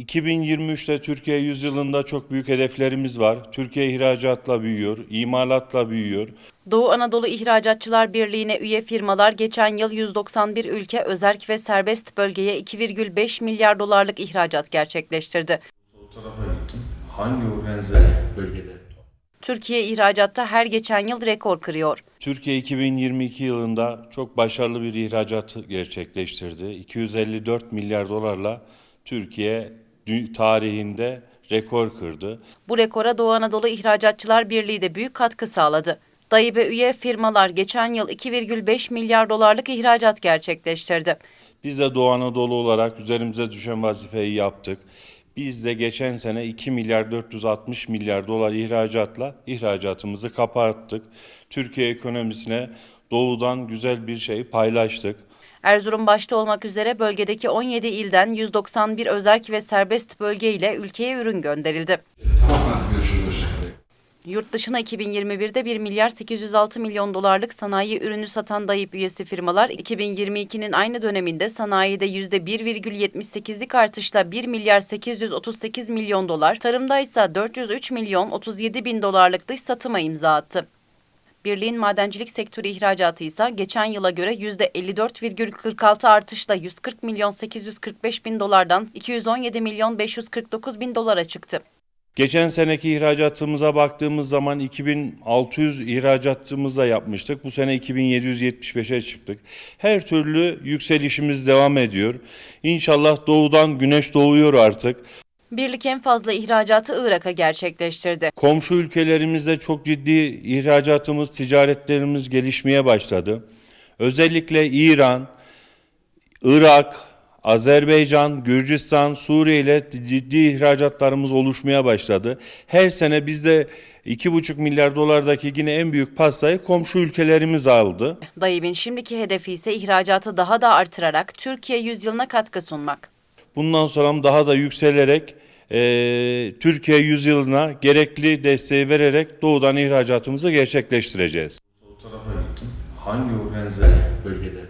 2023'te Türkiye yüzyılında çok büyük hedeflerimiz var. Türkiye ihracatla büyüyor, imalatla büyüyor. Doğu Anadolu İhracatçılar Birliği'ne üye firmalar geçen yıl 191 ülke özerk ve serbest bölgeye 2,5 milyar dolarlık ihracat gerçekleştirdi. O tarafa gittim. Hangi organize bölgede? Türkiye ihracatta her geçen yıl rekor kırıyor. Türkiye 2022 yılında çok başarılı bir ihracat gerçekleştirdi. 254 milyar dolarla Türkiye tarihinde rekor kırdı. Bu rekora Doğu Anadolu İhracatçılar Birliği de büyük katkı sağladı. DAİB'e üye firmalar geçen yıl 2,5 milyar dolarlık ihracat gerçekleştirdi. Biz de Doğu Anadolu olarak üzerimize düşen vazifeyi yaptık. Biz de geçen sene 2 milyar 460 milyar dolar ihracatla ihracatımızı kapattık. Türkiye ekonomisine doğudan güzel bir şey paylaştık. Erzurum başta olmak üzere bölgedeki 17 ilden 191 özerk ve serbest bölge ile ülkeye ürün gönderildi. Tamam. Yurt dışına 2021'de 1 milyar 806 milyon dolarlık sanayi ürünü satan DAİP üyesi firmalar 2022'nin aynı döneminde sanayide %1,78'lik artışla 1 milyar 838 milyon dolar, tarımda ise 403 milyon 37 bin dolarlık dış satıma imza attı. Birliğin madencilik sektörü ihracatı ise geçen yıla göre %54,46 artışla 140 milyon 845 bin dolardan 217 milyon 549 bin dolara çıktı. Geçen seneki ihracatımıza baktığımız zaman 2600 ihracatımızla yapmıştık. Bu sene 2775'e çıktık. Her türlü yükselişimiz devam ediyor. İnşallah doğudan güneş doğuyor artık. Birlik en fazla ihracatı Irak'a gerçekleştirdi. Komşu ülkelerimizde çok ciddi ihracatımız, ticaretlerimiz gelişmeye başladı. Özellikle İran, Irak, Azerbaycan, Gürcistan, Suriye ile ciddi ihracatlarımız oluşmaya başladı. Her sene bizde 2,5 milyar dolardaki yine en büyük pastayı komşu ülkelerimiz aldı. DAİB'in şimdiki hedefi ise ihracatı daha da artırarak Türkiye yüzyılına katkı sunmak. Bundan sonra daha da yükselerek eee, Türkiye yüzyılına gerekli desteği vererek doğudan ihracatımızı gerçekleştireceğiz. O tarafa gittim. Hangi organize bölgede?